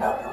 Okay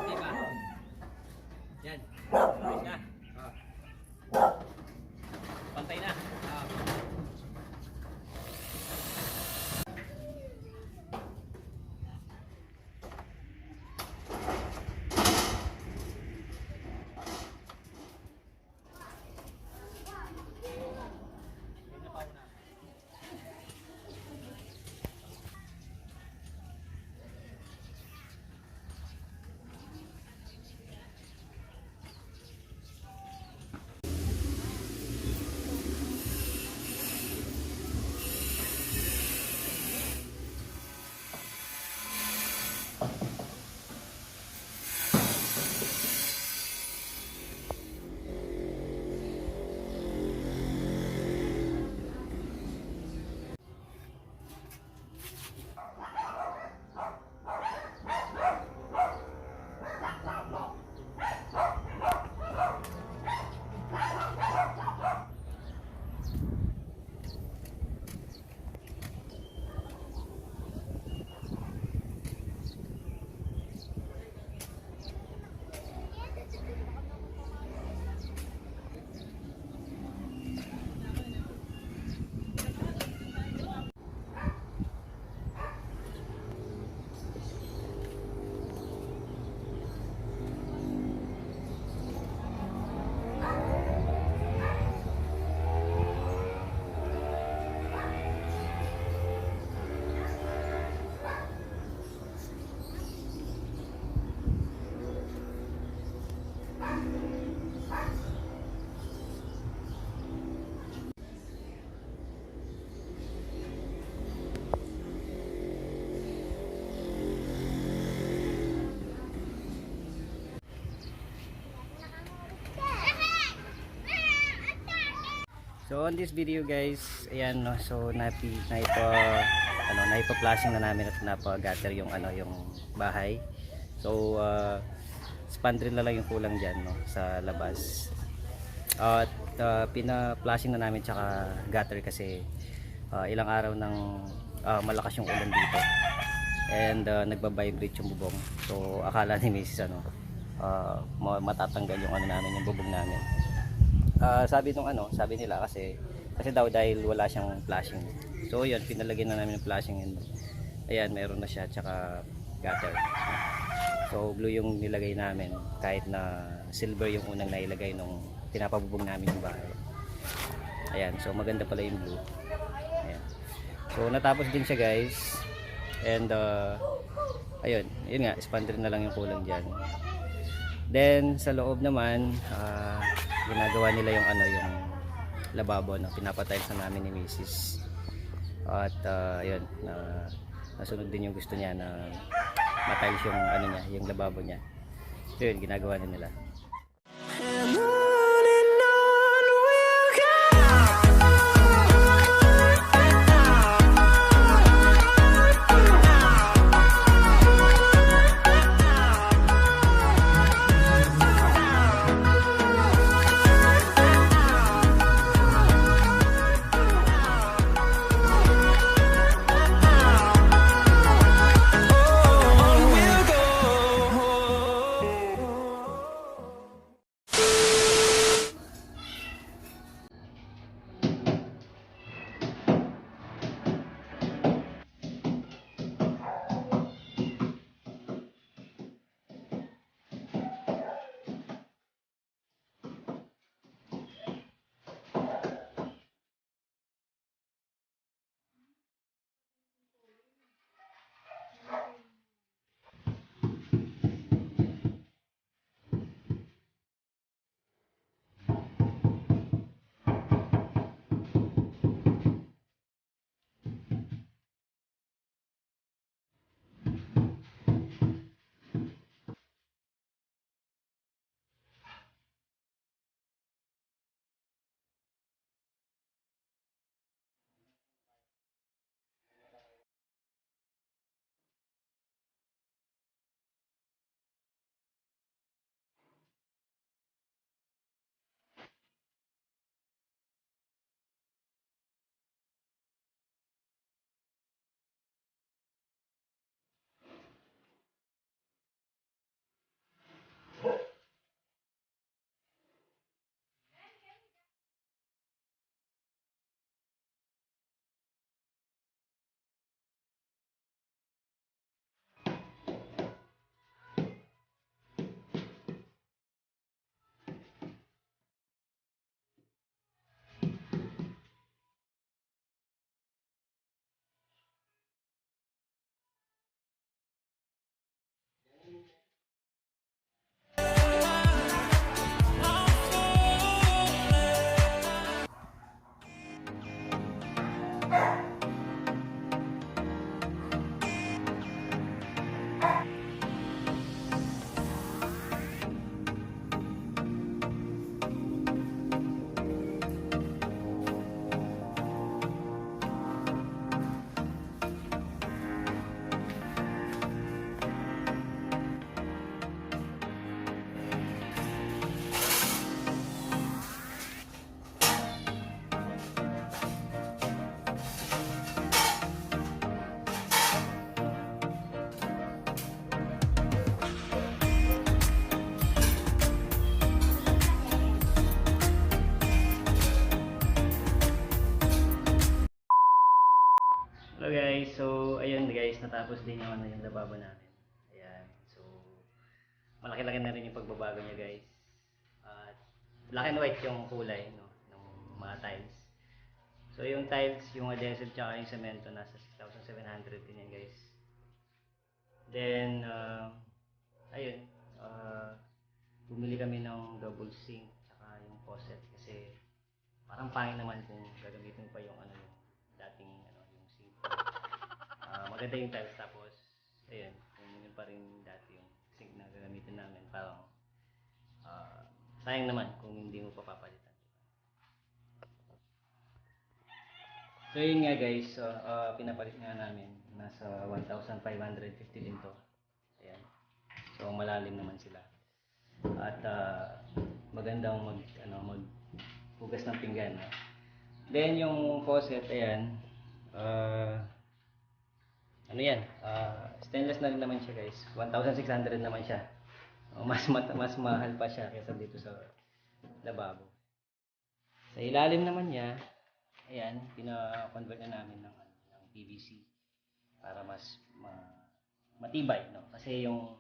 On this video guys, ayan no, so napi naipa ano, naipa-flashing na namin at napa-gutter yung ano yung bahay. So uh, spandrel na lang yung kulang diyan no sa labas. At uh, pina-flashing na namin tsaka gutter kasi uh, ilang araw nang uh, malakas yung ulan dito. And uh, nagba-vibrate yung bubong. So akala ni Mrs. ano uh, ma- matatanggal yung ano namin yung bubong namin. Ah, sabi nung ano, sabi nila kasi kasi daw dahil wala siyang flashing. So yun, pinalagyan na namin ng flashing and ayan, meron na siya tsaka gutter. So blue yung nilagay namin kahit na silver yung unang nailagay nung pinapabubong namin yung bahay. Ayan, so maganda pala yung blue. Ayan. So natapos din siya guys. And uh, ayun, yun nga, spandrel na lang yung kulang diyan. Then sa loob naman, ah, ginagawa nila yung ano yung lababo na pinapatay sa namin ni Mrs. At ah, yun, na nasunod din yung gusto niya na matiles yung ano niya, yung lababo niya. So yun, ginagawa na nila. Guys, so ayun guys, natapos din yung ano yung lababo namin. Ayan. So malaki-laki na rin yung pagbabago niya guys. At black and white yung kulay no ng mga tiles. So yung tiles, yung adhesive tsaka yung semento nasa 6,700 din yan guys. Then uh, ayun, uh, bumili kami ng double sink tsaka yung faucet kasi parang pangit naman kung gagamitin pa yung ano yung dating ano yung sink. Ah, maganda yung tiles tapos ayun, kung yun pa rin dati yung sink na gagamitin namin parang ah, sayang naman kung hindi mo pa papalitan. So yun nga guys, so, ah, pinapalit nga namin nasa 1,550 din to. Ayan. So malalim naman sila. At ah, magandang mag ano mag hugas ng pinggan. No? Then yung faucet, ayan. ah, ano yan? ah, stainless na rin naman siya guys. 1,600 naman siya. Oh, mas mat- mas mahal pa siya kaysa dito sa lababo. Sa ilalim naman niya, ayan, pina-convert na namin ng, ano, ng PVC para mas ma- matibay, no? Kasi yung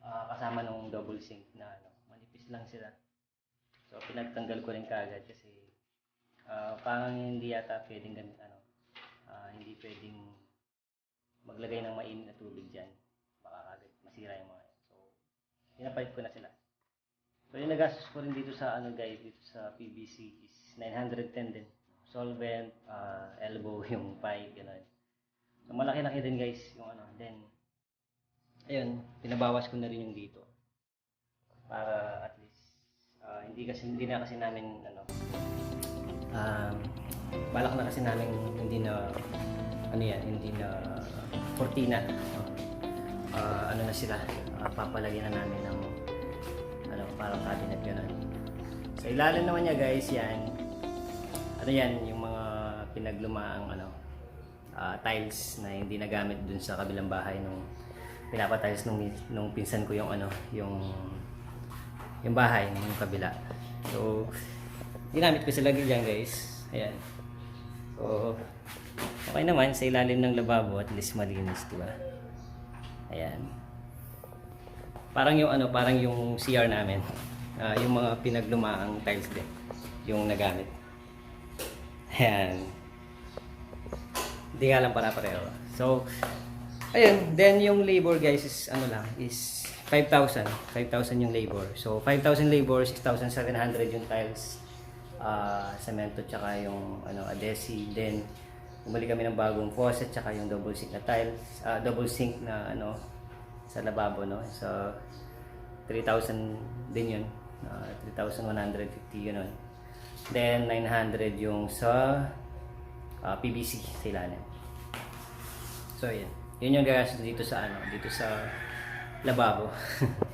ah, kasama nung double sink na ano, manipis lang sila. So pinagtanggal ko rin kaagad kasi ah, parang hindi yata pwedeng gamit ano, ah, hindi pwedeng maglagay ng mainit na tubig diyan. Baka kagad masira yung mga yan. So pinapalit ko na sila. So yung nagastos ko rin dito sa ano guys, dito sa PVC is 910 din. Solvent, ah, elbow, yung pipe, gano'n. So malaki-laki din guys yung ano. Then, ayun, pinabawas ko na rin yung dito. Para at least, ah, hindi kasi, hindi na kasi namin, ano, um, balak na kasi namin hindi na, ano yan, hindi na cortina. Ah, ano na sila, ah, papalagyan na namin ng, ano, parang cabinet gano'n. Sa ilalim naman niya guys, yan, ano yan, yung mga pinaglumaang ano, ah, tiles na hindi nagamit dun sa kabilang bahay nung pinapatiles nung, nung pinsan ko yung ano, yung yung bahay yung kabila. So, ginamit ko sila diyan guys. Ayan. So, okay naman sa ilalim ng lababo at least malinis, di ba? Ayan. Parang yung ano, parang yung CR namin. Ah, yung mga pinaglumaang tiles din yung nagamit. Ayan. Hindi nga lang para pareho. So, ayun. Then, yung labor guys is, ano lang, is 5,000. 5,000 yung labor. So, 5,000 labor, 6,700 yung tiles, ah cemento, tsaka yung, ano, adhesive. Then, bumili kami ng bagong faucet, tsaka yung double sink na tiles, ah, double sink na, ano, sa lababo, no? So, 3,000 din yun. Ah, 3,150 yun. nun. Then, 900 yung sa ah, PVC sa ilalim. So, yun. Yun yung gagastos dito sa ano, dito sa lababo.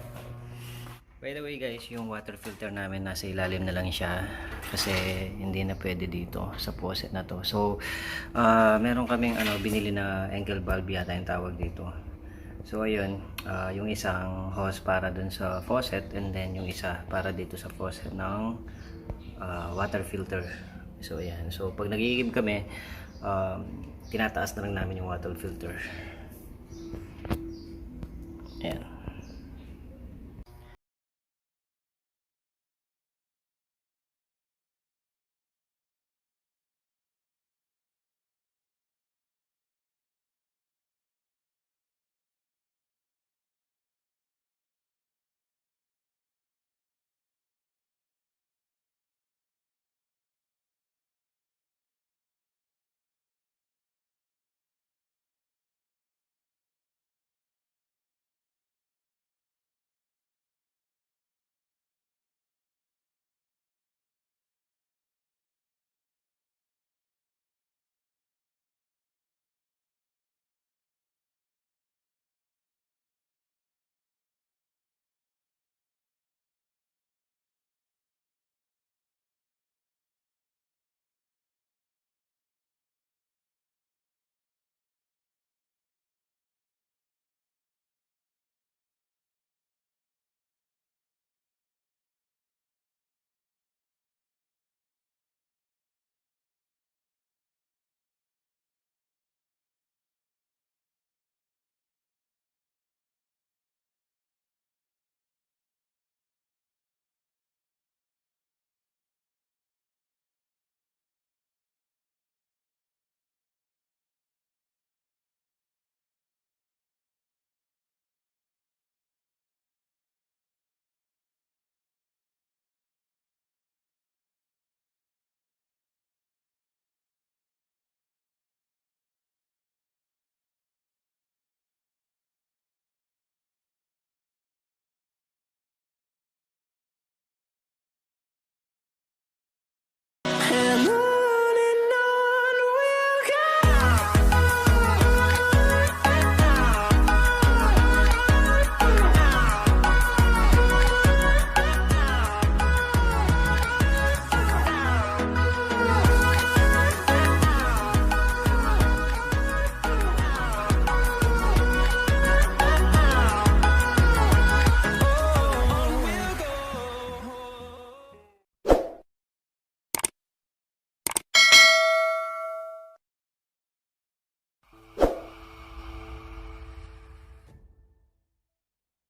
By the way guys, yung water filter namin nasa ilalim na lang siya kasi hindi na pwede dito sa faucet na to. So, ah, meron kaming ano, binili na angle bulb yata yung tawag dito. So, ayun, ah, yung isang hose para dun sa faucet and then yung isa para dito sa faucet ng ah, water filter. So, ayan. So, pag nagigib kami, um, tinataas na lang namin yung water filter. Ayan.